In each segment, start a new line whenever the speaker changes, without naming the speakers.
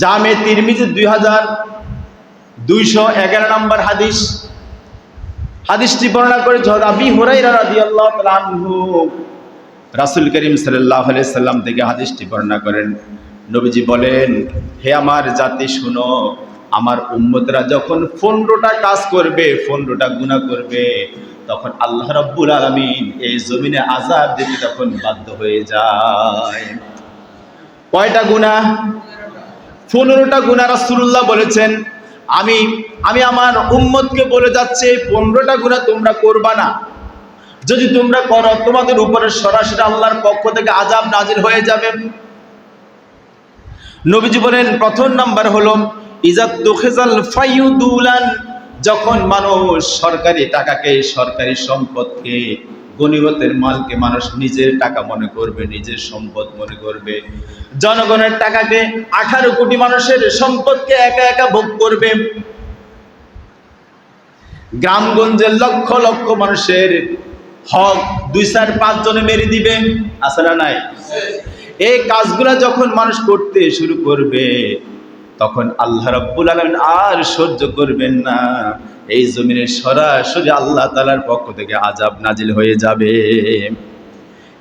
জামে তিরমিজি দুই হাজার দুইশো এগারো নম্বর হাদিস। হাদিসটি বর্ণনা করে আবি হুরাইরা রাদিয়াল্লাহু রাসূল করিম সাল্লাল্লাহু সাল্লাম থেকে হাদিসটি বর্ণনা করেন। নবীজি বলেন, হে আমার জাতি, শুনো, আমার উম্মতরা যখন পনেরোটা কাজ করবে পনেরোটা গুনাহ করবে, তখন আল্লাহ রব্বুল আলামিন এই জমিনে আজাদ দিতে তখন বাধ্য হয়ে যায়। কয়টা গুনাহ? পনেরোটা গুণা রাসূলুল্লাহ বলেছেন। আমি আমি আমার উম্মতকে বলে যাচ্ছে পনেরোটা গুণা তোমরা করবা না। যদি তোমরা করো, তোমাদের উপরে সরাসরি আল্লাহর পক্ষ থেকে আজাব নাজির হয়ে যাবে। নবীজি বলেন, প্রথম নাম্বার হলো ইজাত যখন মানুষ সরকারি টাকাকে, সরকারি সম্পদকে গণিমতের মালকে মানুষ নিজের টাকা মনে করবে, নিজের সম্পদ মনে করবে। জনগণের টাকাকে আঠারো কোটি মানুষের সম্পদকে একা একা ভোগ করবে। গ্রামগঞ্জের লক্ষ লক্ষ মানুষের হক দুই চার পাঁচ জনে মেরে দিবে না নাই? এই কাজগুলা যখন মানুষ করতে শুরু করবে তখন আল্লাহ রাব্বুল আলামিন আর সহ্য করবেন না। এই জমিনে সরাসরি আল্লাহ তালার পক্ষ থেকে আজাব নাজিল হয়ে যাবে।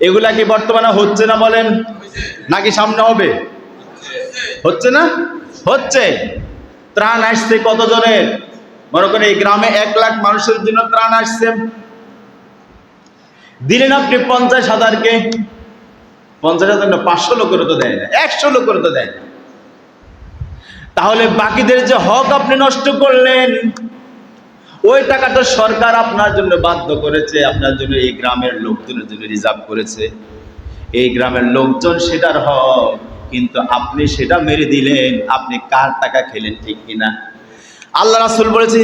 এগুলা কি বর্তমানে হচ্ছে না বলেন? নাকি সামনে হবে? হচ্ছে না? হচ্ছে। ত্রাণ আসছে কতজনের? মনে করেন এই গ্রামে এক লাখ মানুষের জন্য ত্রাণ আসছে। দিলেন আপনি পঞ্চাশ হাজারকে। পঞ্চাশ হাজার পাঁচশো লোকের তো দেয় না, একশো লোকের তো দেয় না। তাহলে বাকিদের যে হক আপনি নষ্ট করলেন, ওই টাকাটা সরকার আপনার জন্য বাধ্য করেছে, আপনার জন্য এই গ্রামের লোকজনের জন্য রিজার্ভ করেছে। এই গ্রামের লোকজন সেটার হক, কিন্তু আপনি সেটা মেরে দিলেন, আপনি কার টাকা খেলেন ঠিক কিনা? আল্লাহ রাসুল বলেছে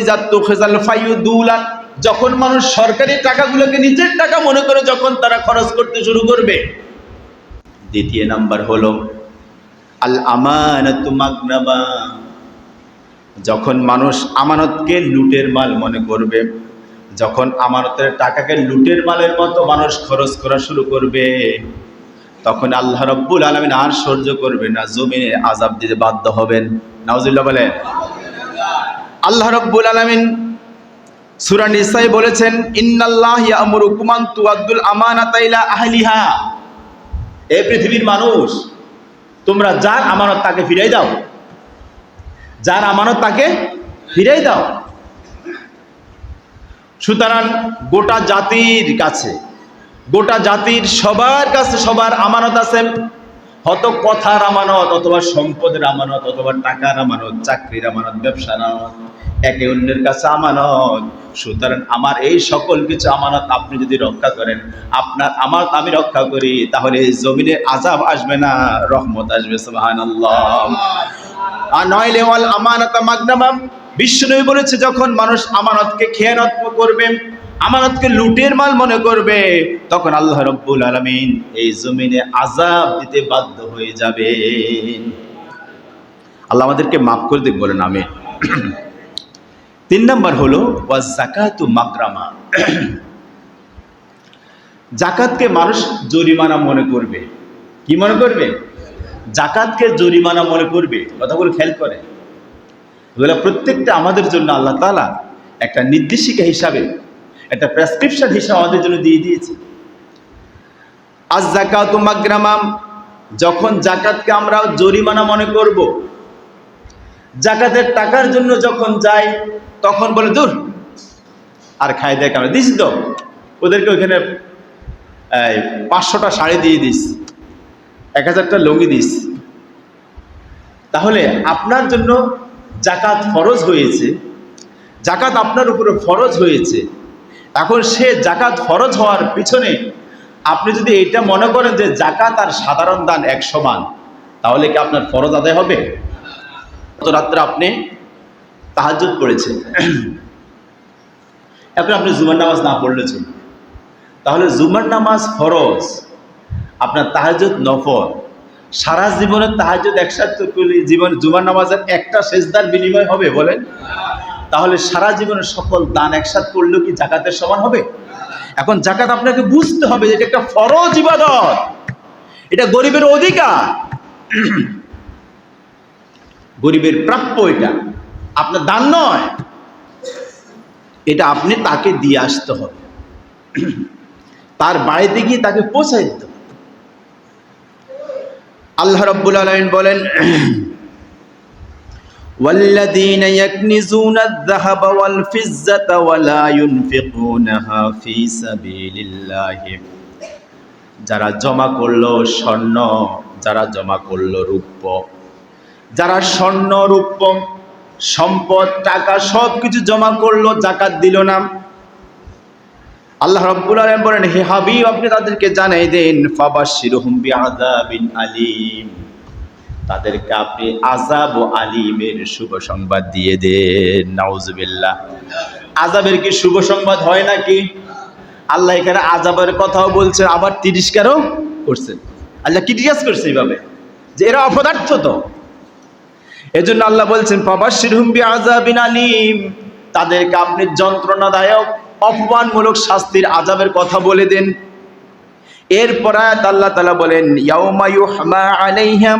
যখন মানুষ সরকারি টাকাগুলোকে নিজের টাকা মনে করে যখন তারা খরচ করতে শুরু করবে। দ্বিতীয় নাম্বার হলো আল আমানাতু মাগনামা যখন মানুষ আমানতকে লুটের মাল মনে করবে, যখন আমানতের টাকাকে লুটের মালের মতো মানুষ খরচ করা শুরু করবে, তখন আল্লাহ রব্বুল আলমিন আর সহ্য করবে না, জমিনে আজাব দিতে বাধ্য হবেন। নাউজুল্লাহ বলে আল্লাহ রব্বুল আলমিন সুরা নিসাই বলেছেন, ইন্নাল্লাহ ইয়ামুরুকুম আন তুআদ্দুল আমানাতা ইলা আহলিহা। এই পৃথিবীর মানুষ তোমরা যার আমানত তাকে ফিরাই দাও। যার আমানত তাকে ফিরাই দাও। সুতরাং গোটা জাতির কাছে, গোটা জাতির সবার কাছে সবার আমানত আছে। হত কথার আমানত অথবা সম্পদের আমানত অথবা টাকার আমানত, চাকরির আমানত, ব্যবসার আমানত, একে অন্যের কাছে আমানত। সুতরাং আমার এই সকল কিছু আমানত আপনি যদি রক্ষা করেন, আপনার আমার আমি রক্ষা করি, তাহলে জমিনে আজাব আসবে না, রহমত আসবে আর নইলে ওয়াল আমানাতা মাগনামাম বিষ্ণুই বলেছে, যখন মানুষ আমানতকে খেয়ানত করবে আমানতকে লুটের মাল মনে করবে, তখন আল্লাহ রব্বুল আলমিন এই জমিনে আজাব দিতে বাধ্য হয়ে যাবে আল্লাহ আমাদেরকে মাফ করে দিক, বলেন আমি তিন নম্বর হলো, ওয়া জাকাতু মাকরামা। জাকাতকে মানুষ জরিমানা মনে করবে। কি মনে করবে? জাকাতকে জরিমানা মনে করবে। কথাগুলো খেয়াল করে। এগুলো প্রত্যেকটা আমাদের জন্য আল্লাহ তালা একটা নির্দেশিকা হিসাবে একটা প্রেসক্রিপশন হিসাবে আমাদের জন্য দিয়ে দিয়েছে। আজ জাকাত মাগ্রামাম, যখন জাকাতকে আমরা জরিমানা মনে করব জাকাতের টাকার জন্য যখন যাই, তখন বলে, দূর, আর খাই দেখ আমরা। দিস তো ওদেরকে ওইখানে পাঁচশোটা শাড়ি দিয়ে দিস, এক হাজারটা লুঙ্গি দিস। তাহলে আপনার জন্য জাকাত ফরজ হয়েছে জাকাত আপনার উপরে ফরজ হয়েছে। এখন সে জাকাত ফরজ হওয়ার পিছনে আপনি যদি এটা মনে করেন যে জাকাত আর সাধারণ দান এক সমান তাহলে কি আপনার ফরজ আদায় হবে? গত রাত্রে আপনি তাহাজুদ পড়েছেন। এখন আপনি জুমার নামাজ না পড়লে চলবে। তাহলে জুমার নামাজ ফরজ, আপনার তাহাজুদ নফর সারা জীবনের তাহাজুদ একসাথে জীবন জুমার নামাজের একটা সেজদার বিনিময় হবে বলেন? তাহলে সারা জীবনের সকল দান একসাথ করলেও কি জাকাতের সমান হবে? এখন জাকাত আপনাকে বুঝতে হবে যে এটা একটা ফরজ ইবাদত। এটা গরিবের অধিকার। গরিবের প্রাপ্য এটা। আপনার দান নয়। এটা আপনি তাকে দিয়ে আসতে হবে। তার বাড়িতে গিয়ে তাকে পৌঁছাই দিতে হবে। আল্লাহ রব্বুল আলমিন বলেন والذين يكنزون الذهب والفزة ولا ينفقونها في سبيل الله যারা জমা করলো স্বর্ণ যারা জমা করলো রূপ্য যারা স্বর্ণ রূপ্য সম্পদ টাকা সব কিছু জমা করলো জাকাত দিল না আল্লাহ রব্বুল আলামিন বলেন হে হাবিব আপনি তাদেরকে জানাই দেন ফাবাশশিরহুম বিআযাবিন আলীম তাদেরকে আপনি আজাব ও আলিমের শুভ সংবাদ দিয়ে দেন। নাউজুবিল্লাহ। আজাবের কি শুভ সংবাদ হয় নাকি? আল্লাহ এখানে আজাবের কথাও বলছেন, আবার তিরস্কারও করছেন। আল্লাহ ক্রিটিকাস করছে এইভাবে? যে এরা অপদার্থ তো। এজন্য আল্লাহ বলছেন, ফাবাশশিরহুম আজাবিন আলিম। তাদেরকে আপনি যন্ত্রণাদায়ক, অপমানমূলক শাস্তির আজাবের কথা বলে দেন। এরপর আল্লাহ তাআলা বলেন, ইয়াউমা ইউহমা আলাইহিম।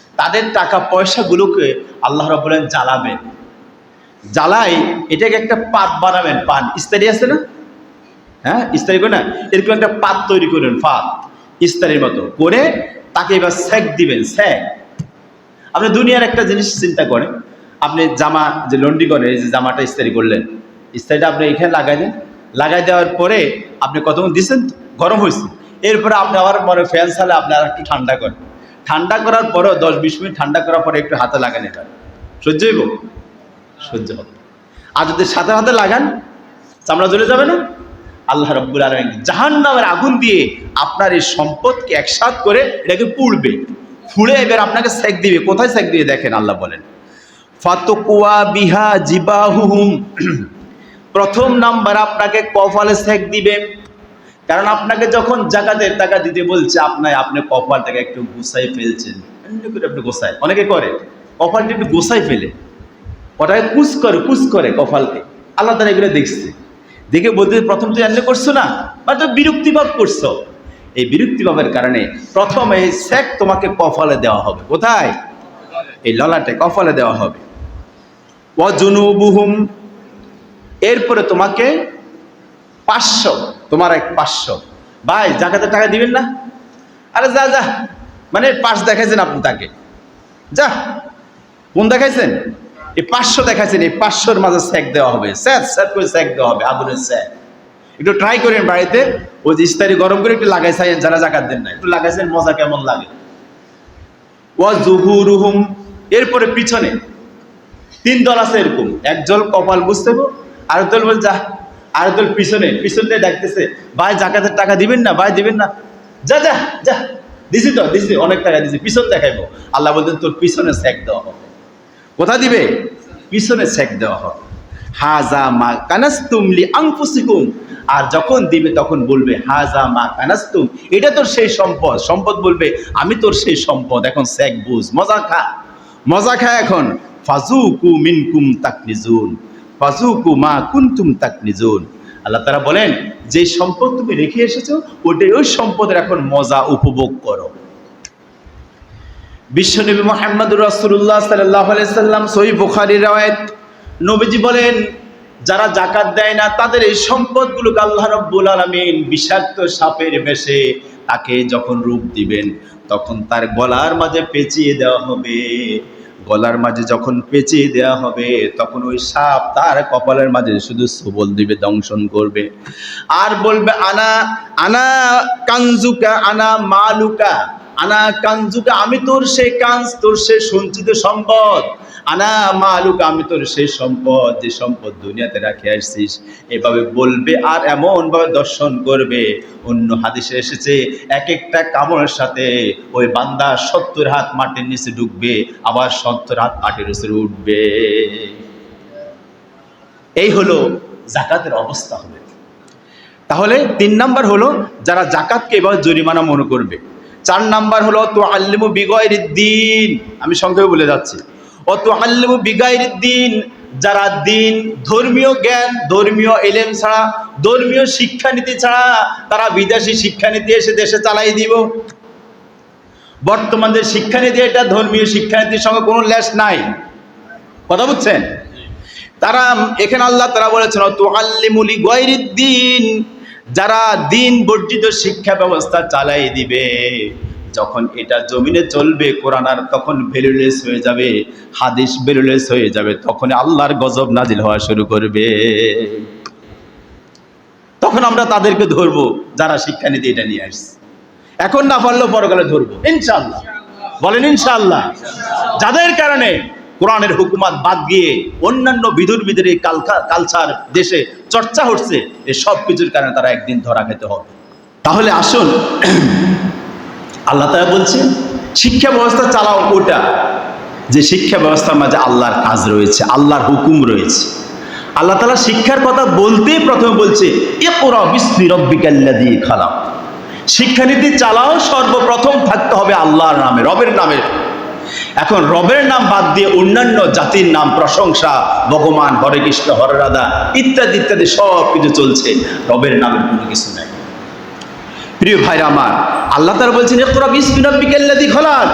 তাদের টাকা পয়সাগুলোকে আল্লাহ রবুল্লাহ জ্বালাবেন। জ্বালাই এটাকে একটা পাত বানাবেন পান ইস্তারি আছে না? হ্যাঁ ইস্তারি করে না? এরকম একটা পাত তৈরি করবেন, পাত। ইস্তারির মতো করে তাকে এবার স্যাক দিবেন স্যাক আপনি দুনিয়ার একটা জিনিস চিন্তা করেন, আপনি জামা যে লন্ডি করেন এই যে জামাটা ইস্তারি করলেন, ইস্তারিটা আপনি এখানে লাগাই দেন। লাগাই দেওয়ার পরে আপনি কতক্ষণ দিচ্ছেন? গরম হয়েছে এরপরে আপনি আবার মনে ফ্যান চালে আপনি আর একটু ঠান্ডা করেন। ঠান্ডা করার পরেও দশ বিশ মিনিট ঠান্ডা করার পরে একটু হাতে লাগান এবার। সহ্য হইব? সহ্য হবে আর যদি সাথে হাতে লাগান, চামড়া জ্বলে যাবে না? আল্লাহ রব্বুল আলমিন জাহান নামের আগুন দিয়ে আপনার এই সম্পদকে একসাথ করে এটাকে পুড়বে। ফুড়ে এবার আপনাকে সেক দিবে। কোথায় সেক দিয়ে দেখেন আল্লাহ বলেন। ফাতকুয়া বিহা জিবাহুহুম। প্রথম নাম্বার আপনাকে কপালে সেক দিবে। কারণ আপনাকে যখন জাকাতের টাকা দিতে বলছে আপনার আপনি কপালটাকে একটু গুছাই ফেলছেন। করে আপনি গোসাই অনেকে করে। কপালটা একটু গোসাই ফেলে। ওটাকে কুচ করে কুচ করে কপালকে। আল্লাহ তারা এগুলো দেখছে। দেখে বলতে প্রথম তুই এমনি করছ না? বা তো বিরক্তিভাব করছ? এই বিরক্তিভাবের কারণে প্রথম স্যাক তোমাকে কপালে দেওয়া হবে। কোথায়? এই ললাটে কপালে দেওয়া হবে। অজনুবুহুম এরপরে তোমাকে পাঁচশো, তোমার এক পাঁচশো। ভাই জাকাতের টাকা দিবেন না? আরে যা যা। মানে পাঁচ দেখাইছেন আপনি তাকে। যা, কোন দেখাইছেন? এই পাঁচশো দেখাইছেন, এই পাঁচশোর মাঝে স্যাক দেওয়া হবে। স্যার স্যার করে স্যাক দেওয়া হবে? আগুনের স্যাক একটু ট্রাই করেন বাড়িতে। ওই যে ইস্তারি গরম করে একটু লাগাইছেন, যারা জাকাত দেন না। একটু লাগাইছেন, মজা কেমন লাগে। ও জুহুরুহুম। এরপরে পিছনে। তিন দল আছে এরকম। একজল কপাল বুঝতে আর দল বল, যা আরেক তোর পিছনে পিছন দিয়ে ডাকতেছে, ভাই, জাকাতের টাকা দিবেন না, ভাই, দিবেন না। যা যা যা, দিছি তো, দিছি, অনেক টাকা দিছি, পিছন দেখাইবো। আল্লাহ বলতেন, তোর পিছনে স্যাক দেওয়া হবে। কোথা দিবে? পিছনে স্যাক দেওয়া হবে। হাজা মা কানাস্তুমলি আংফুসিকুম আর যখন দিবে, তখন বলবে, হাজা মা কানাস্তুম, এটা তোর সেই সম্পদ। সম্পদ বলবে, আমি তোর সেই সম্পদ, এখন স্যাক বুঝ, মজা খা। মজা খা এখন। ফাজুকু মিনকুম তাকনিজুন। ফাজুকু মা কুনতুম তাকনিজুন। আল্লাহ তারা বলেন, যে সম্পদ তুমি রেখে এসেছ ওটাই ওই সম্পদের এখন মজা উপভোগ করো। বিশ্বনবী মোহাম্মদ আলাইহি সাল্লাম সহিহ বুখারীর রওয়ায়াত, নবীজি বলেন, যারা জাকাত দেয় না, তাদের এই সম্পদগুলোকে আল্লাহ রব্বুল আলামিন বিষাক্ত সাপের বেশে তাকে যখন রূপ দিবেন, তখন তার গলার মাঝে পেঁচিয়ে দেওয়া হবে। গলার মাঝে যখন পেঁচিয়ে দেয়া হবে, তখন ওই সাপ তার কপালের মাঝে শুধু সবল দিবে, দংশন করবে। আর বলবে, আনা আনা কাঞ্জুকা আনা মালুকা, আনা কাঞ্জুকা আমি তোর সে কাঞ্জ তোর সে সঞ্চিত সম্পদ। আনা মালুকা, আমি তোর সেই সম্পদ, যে সম্পদ দুনিয়াতে রাখে আসছিস। এভাবে বলবে আর এমন ভাবে দর্শন করবে। অন্য হাদিসে এসেছে, এক একটা কামড়ের সাথে ওই বান্দা সত্তর হাত মাটির নিচে ঢুকবে, আবার সত্তর হাত মাটির নিচে উঠবে। এই হলো জাকাতের অবস্থা হবে। তাহলে তিন নাম্বার হলো, যারা জাকাতকে এবার জরিমানা মনে করবে। চার নাম্বার হলো তো আল্লিমু বিগয়ের দিন আমি সংক্ষেপে বলে যাচ্ছি। ও তো আল্লিমু বিগয়ের দিন যারা দিন ধর্মীয় জ্ঞান, ধর্মীয় এলেম ছাড়া, ধর্মীয় শিক্ষানীতি ছাড়া তারা বিদেশি শিক্ষানীতি এসে দেশে চালাই দিব। বর্তমান যে শিক্ষানীতি, এটা ধর্মীয় শিক্ষানীতির সঙ্গে কোনো ল্যাস নাই। কথা বুঝছেন? তারা, এখানে আল্লাহ তারা বলেছেন তো আল্লিমুলি দিন যারা দিন বর্জিত শিক্ষা ব্যবস্থা চালাই দিবে। যখন এটা জমিনে চলবে কোরআন আর তখন ভ্যালুলেস হয়ে যাবে, হাদিস ভ্যালুলেস হয়ে যাবে, তখন আল্লাহর গজব নাজিল হওয়া শুরু করবে। তখন আমরা তাদেরকে ধরবো, যারা শিক্ষানীতি এটা নিয়ে আসছে। এখন না পারলেও পরকালে ধরবো ইনশাল্লাহ বলেন ইনশাল্লাহ যাদের কারণে কোরআনের হুকুমাত বাদ গিয়ে অন্যান্য বিধুর বিধুর এই কালচার দেশে চর্চা হচ্ছে এই সব কিছুর কারণে তারা একদিন ধরা খেতে হবে। তাহলে আসুন আল্লাহ তাআলা বলছে, শিক্ষা ব্যবস্থা চালাও ওটা। যে শিক্ষা ব্যবস্থার মাঝে আল্লাহর কাজ রয়েছে, আল্লাহর হুকুম রয়েছে। আল্লাহ তালা শিক্ষার কথা বলতেই প্রথমে বলছে এ কোরা বিস্মি দিয়ে খালাম শিক্ষানীতি চালাও, সর্বপ্রথম থাকতে হবে আল্লাহর নামে, রবের নামে। এখন রবের নাম বাদ দিয়ে অন্যান্য জাতির নাম, প্রশংসা, ভগবান, হরে কৃষ্ণ, হরে রাধা ইত্যাদি ইত্যাদি সব কিছু চলছে। রবের নামের কোনো কিছু নাই। প্রিয় ভাইরা আমার, আল্লাহ তারা বলছেন তোরা খোলার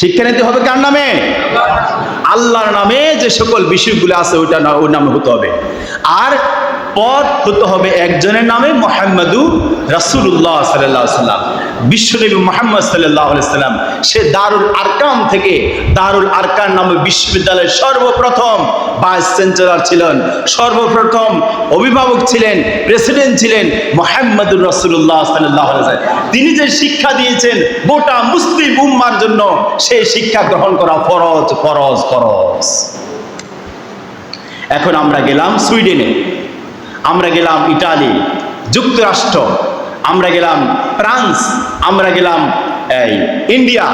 শিক্ষা নিতে হবে কার নামে? আল্লাহর নামে যে সকল বিষয়গুলো আছে, ওইটা ওর নামে হতে হবে। আর পদ হতে হবে একজনের নামে মোহাম্মদু রাসুল্লাহ সাল্লাহ সাল্লাম। বিশ্বনবী মোহাম্মদ সাল্লাম, সে দারুল আরকাম থেকে দারুল আরকান নামে বিশ্ববিদ্যালয়ের সর্বপ্রথম ভাইস চ্যান্সেলর ছিলেন। সর্বপ্রথম অভিভাবক ছিলেন, প্রেসিডেন্ট ছিলেন মোহাম্মদুর রসুল্লাহ সাল্লাহ তিনি যে শিক্ষা দিয়েছেন গোটা মুসলিম উম্মার জন্য সেই শিক্ষা গ্রহণ করা ফরজ ফরজ ফরজ। এখন আমরা গেলাম সুইডেনে। আমরা গেলাম ইটালি, যুক্তরাষ্ট্র, আমরা গেলাম ফ্রান্স, আমরা গেলাম, এই, ইন্ডিয়া।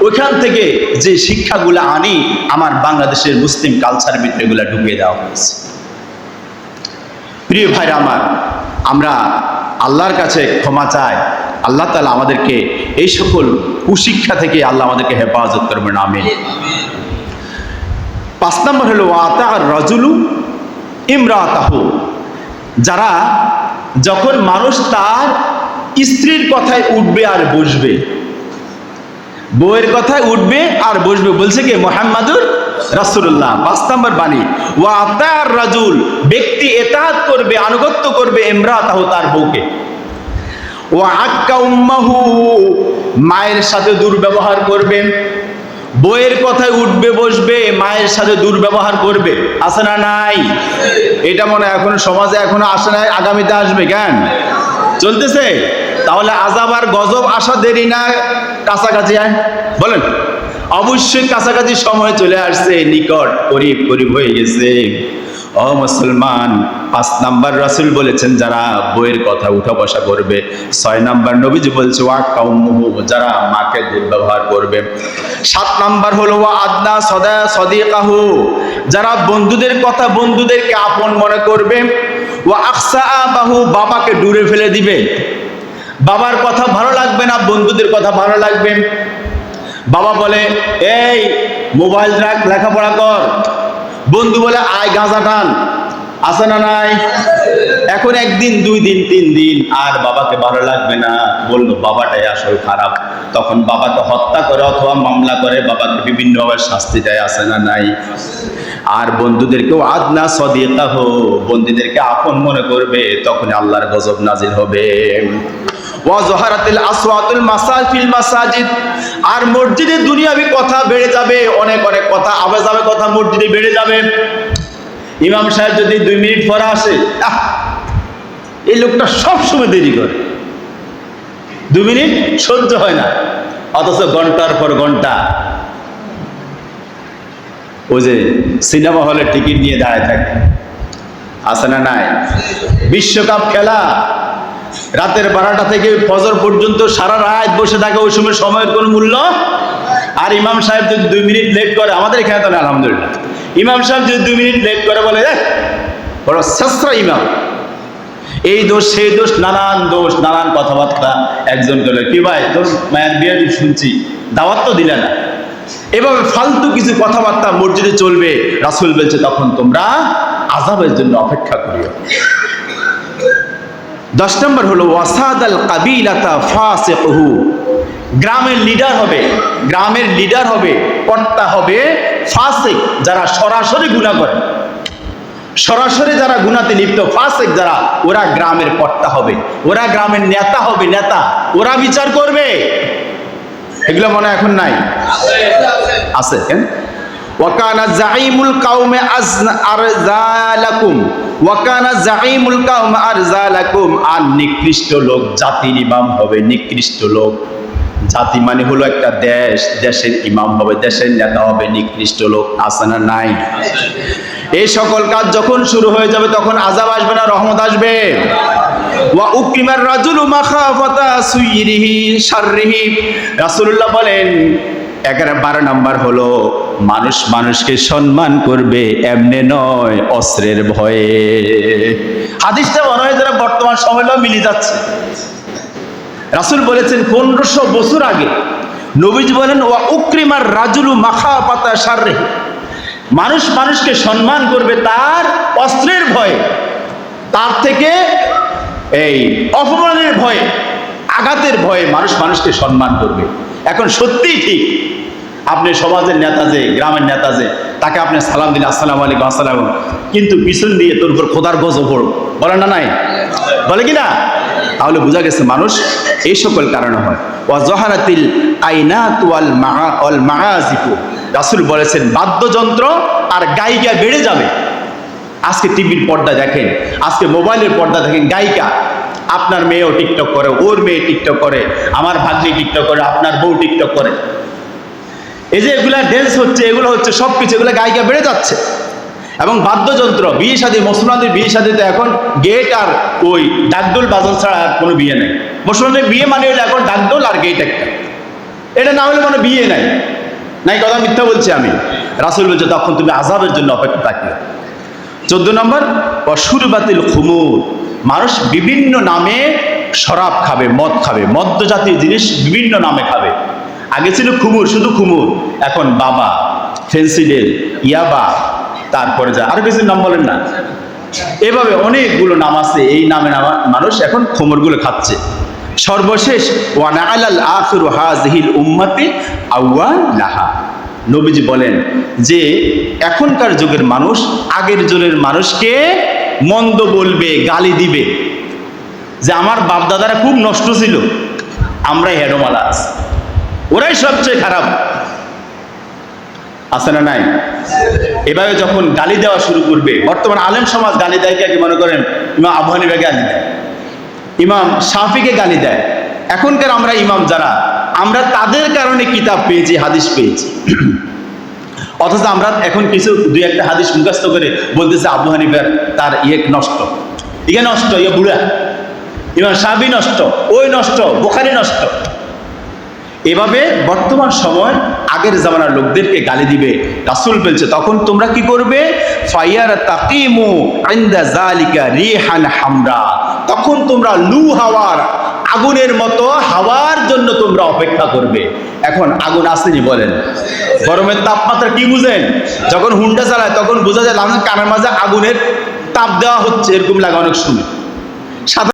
ওইখান থেকে যে শিক্ষাগুলো আনি, আমার বাংলাদেশের মুসলিম কালচার ভিতরে এগুলো ঢুকিয়ে দেওয়া হয়েছে। প্রিয় ভাইরা আমার, আমরা আল্লাহর কাছে ক্ষমা চাই। আল্লাহ তালা আমাদেরকে এই সকল কুশিক্ষা থেকে আল্লাহ আমাদেরকে হেফাজত করবেন, আমিন। পাঁচ নম্বর হলো আতা আর রজুলু ইমরাতাহু। যারা যখন মানুষ তার স্ত্রীর কথায় উঠবে আর বসবে, বউয়ের কথায় উঠবে আর বসবে, বলছে কি? মোহাম্মদুর রাসুল্লাহ পাঁচ নম্বর বাণী ও আতার রাজুল, ব্যক্তি এতাহাত করবে, আনুগত্য করবে এমরা তাহ তার বউকে। ও আক্কা উম্মাহু, মায়ের সাথে দুর্ব্যবহার করবে। বইয়ের কথায় উঠবে, বসবে, মায়ের সাথে দুর্ব্যবহার করবে। আসে না নাই? এটা মনে এখন সমাজে এখনও আসে নাই, আগামীতে আসবে, কেন? চলতেছে? তাহলে আজাব আর গজব আসা দেরি না, কাছাকাছি আয়। বলেন, অবশ্যই কাছাকাছি সময় চলে আসছে, নিকট করিব করিব হয়ে গেছে। ও মুসলমান, পাঁচ নাম্বার রাসুল বলেছেন, যারা বইয়ের কথা উঠা বসা করবে, ছয় নাম্বার নবীজি বলছে, ওয়া কাউমুহু যারা মাকে দুর্ব্যবহার করবে। সাত নাম্বার হলো, ওয়া আদনা সদা সদিকাহু যারা বন্ধুদের কথা বন্ধুদেরকে আপন মনে করবে, ওয়া আকসা বাহু বাবাকে দূরে ফেলে দিবে। বাবার কথা ভালো লাগবে না, বন্ধুদের কথা ভালো লাগবে। বাবা বলে, এই, মোবাইল রাখ, লেখাপড়া কর বন্ধু বলে, আয় গাঁজা টান আছে না নাই? এখন একদিন, দুই দিন, তিন দিন, আর বাবাকে ভালো লাগবে না। বলল, বাবাটাই আসল খারাপ। তখন বাবাকে হত্যা করে অথবা মামলা করে, বাবাকে বিভিন্নভাবে শাস্তি দেয়, আছে না নাই? আর বন্ধুদেরকেও আদনা সদিয়তা হো বন্ধুদেরকে আপন মনে করবে তখন আল্লাহর গজব নাজিল হবে। ওয়াজহারাতিল আসওয়াতুল মাসাফিল মাসাজিদ। আর মসজিদে দুনিয়াবি কথা বেড়ে যাবে, অনেক অনেক কথা আবে যাবে কথা মসজিদে বেড়ে যাবে। ইমাম সাহেব যদি দুই মিনিট পরে আসে এই লোকটা সব সময় দেরি করে। দু মিনিট সহ্য হয় না, অথচ ঘণ্টার পর ঘণ্টা। ওই যে সিনেমা হলে টিকিট নিয়ে দাঁড়ায় থাকে। আছে না নাই? বিশ্বকাপ খেলা। রাতের বারোটা থেকে ফজর পর্যন্ত সারা রাত বসে থাকে ওই সময় সময়ের কোনো মূল্য? আর ইমাম সাহেব যদি দুই মিনিট লেট করে আমাদের এখানে তো না, আলহামদুলিল্লাহ। ইমাম সাহেব যদি দুই মিনিট লেট করে বলে "এহ, বড় ইমাম। এই দোষ সেই দোষ নানান দোষ নানান কথাবার্তা একজন বলে কি ভাই তোর মায়ের বিয়ে শুনছি দাওয়াত তো দিলে না। এভাবে ফালতু কিছু কথাবার্তা মসজিদে চলবে রাসুল বলছে তখন তোমরা আজাবের জন্য অপেক্ষা করিও। দশ নম্বর হলো ওয়াসাদ আল কাবিলাতা ফাসিকহু। গ্রামের লিডার হবে, গ্রামের লিডার হবে, কর্তা হবে ফাসিক, যারা সরাসরি গুণা করে। সরাসরি যারা গুনাতে লিপ্ত, ফাসেক যারা, ওরা গ্রামের কর্তা হবে, ওরা গ্রামের নেতা হবে, নেতা, ওরা বিচার করবে। এগুলো মনে এখন নাই। আছে কেন ওয়াকানা জাইমুল কাউমে আরজালাকুম, ওয়াকানা জাইমুল কাউমে আরজালাকুম, আর নিকৃষ্ট লোক জাতির ইমাম হবে নিকৃষ্ট লোক। জাতি মানে হলো একটা দেশ, দেশের ইমাম হবে, দেশের নেতা হবে নিকৃষ্ট লোক, আছে না নাই? এই সকল কাজ যখন শুরু হয়ে যাবে, তখন আজাব আসবে না, রহমত আসবে। ওয়া উকিমার রাজুলু মাখাফাতা সুইরিহি শাররিহি। রাসূলুল্লাহ বলেন, এগারো বারো নাম্বার হলো মানুষ মানুষকে সম্মান করবে, এমনি নয় অস্ত্রের ভয়ে। হাদিসটা মনে হয় যারা বর্তমান সময়টাও মিলে যাচ্ছে। রাসূল বলেছেন, পনেরোশো বছর আগে নবীজি বলেন, ওয়া উক্রিমার রাজুলু মাখা পাতা সাররে মানুষ মানুষকে সম্মান করবে তার অস্ত্রের ভয়ে, তার থেকে এই অপমানের ভয়ে, আঘাতের ভয়ে মানুষ মানুষকে সম্মান করবে। এখন সত্যিই ঠিক। আপনি সমাজের নেতা যে, গ্রামের নেতা যে, তাকে আপনি সালাম দিন আসসালাম আলাইকুম, আসসালাম কিন্তু পিছন দিয়ে তোর উপর খোদার গজ ওপর বলে না নাই? বলে কি না? তাহলে বোঝা গেছে মানুষ এই সকল কারণে হয়। ওয়া জহারাতিল আইনাত ওয়াল মাআ ওয়াল মাআজিফু রাসূল বলেছেন, বাদ্যযন্ত্র আর গায়িকা বেড়ে যাবে। আজকে টিভির পর্দা দেখেন, আজকে মোবাইলের পর্দা দেখেন, গায়িকা। আপনার মেয়েও টিকটক করে, ওর মেয়ে টিকটক করে, আমার ভাগ্নি টিকটক করে, আপনার বউ টিকটক করে। এই যে এগুলা ড্যান্স হচ্ছে, এগুলো হচ্ছে সব কিছু এগুলো গায়িকা বেড়ে যাচ্ছে। এবং বাদ্যযন্ত্র, বিয়ে শাদী মুসলমানদের বিয়ে শাদীতে এখন গেট আর ওই ডাকডোল বাজান ছাড়া আর কোনো বিয়ে নেই। মুসলমানদের বিয়ে মানে হলো এখন ডাকডোল আর গেট একটা। এটা না হলে মানে বিয়ে নাই। নাই কথা মিথ্যা বলছি আমি। রাসুল বলছে, তখন তুমি আজাবের জন্য অপেক্ষা থাকবে চোদ্দ নম্বর অসুরবাতিল খুমুর। মানুষ বিভিন্ন নামে শরাব খাবে, মদ খাবে মদ্য জাতীয় জিনিস বিভিন্ন নামে খাবে। আগে ছিল খুমুর, শুধু খুমুর। এখন বাবা ফেন্সিডেল ইয়াবা, তারপরে যা। আরও কিছু নাম বলেন না। এভাবে অনেকগুলো নাম আছে, এই নামে মানুষ এখন খুমুরগুলো খাচ্ছে। সর্বশেষ উম্মতি আওয়ান লাহা নবীজি বলেন যে, এখনকার যুগের মানুষ, আগের যুগের মানুষকে মন্দ বলবে, গালি দিবে। যে আমার বাপদাদারা খুব নষ্ট ছিল আমরা হেডোমালা আছি ওরাই সবচেয়ে খারাপ। আছে না নাই? এভাবে যখন গালি দেওয়া শুরু করবে, বর্তমান আলেম সমাজ গালি দেয় কি মনে করেন? ইমাম আবু হানিফা গালি দেয়। ইমাম শাফিকে গালি দেয়। এখনকার আমরা ইমাম যারা, আমরা তাদের কারণে কিতাব পেয়েছি, হাদিস পেয়েছি। অথচ আমরা এখন কিছু, দুই একটা হাদিস মুখস্থ করে বলতেছে আবু হানিফার তার ইয়ে নষ্ট। ইয়ে নষ্ট ইয়ে বুড়া। ইমাম সাবি নষ্ট, ওই নষ্ট, বোখারি নষ্ট। এভাবে বর্তমান সময় আগের জামানার লোকদেরকে গালি দিবে, রাসুল বলছে, তখন তোমরা কি করবে? ফায়ার তাকিমু ইনদা জালিকা হামরা। তখন তোমরা লু হাওয়ার, আগুনের মতো হাওয়ার জন্য তোমরা অপেক্ষা করবে। এখন আগুন আসেনি বলেন। গরমের তাপমাত্রা কি বুঝেন? যখন হুন্ডা চালায়, তখন বোঝা যায় কানের মাঝে আগুনের তাপ দেওয়া হচ্ছে, এরকম লাগে অনেক সাধারণ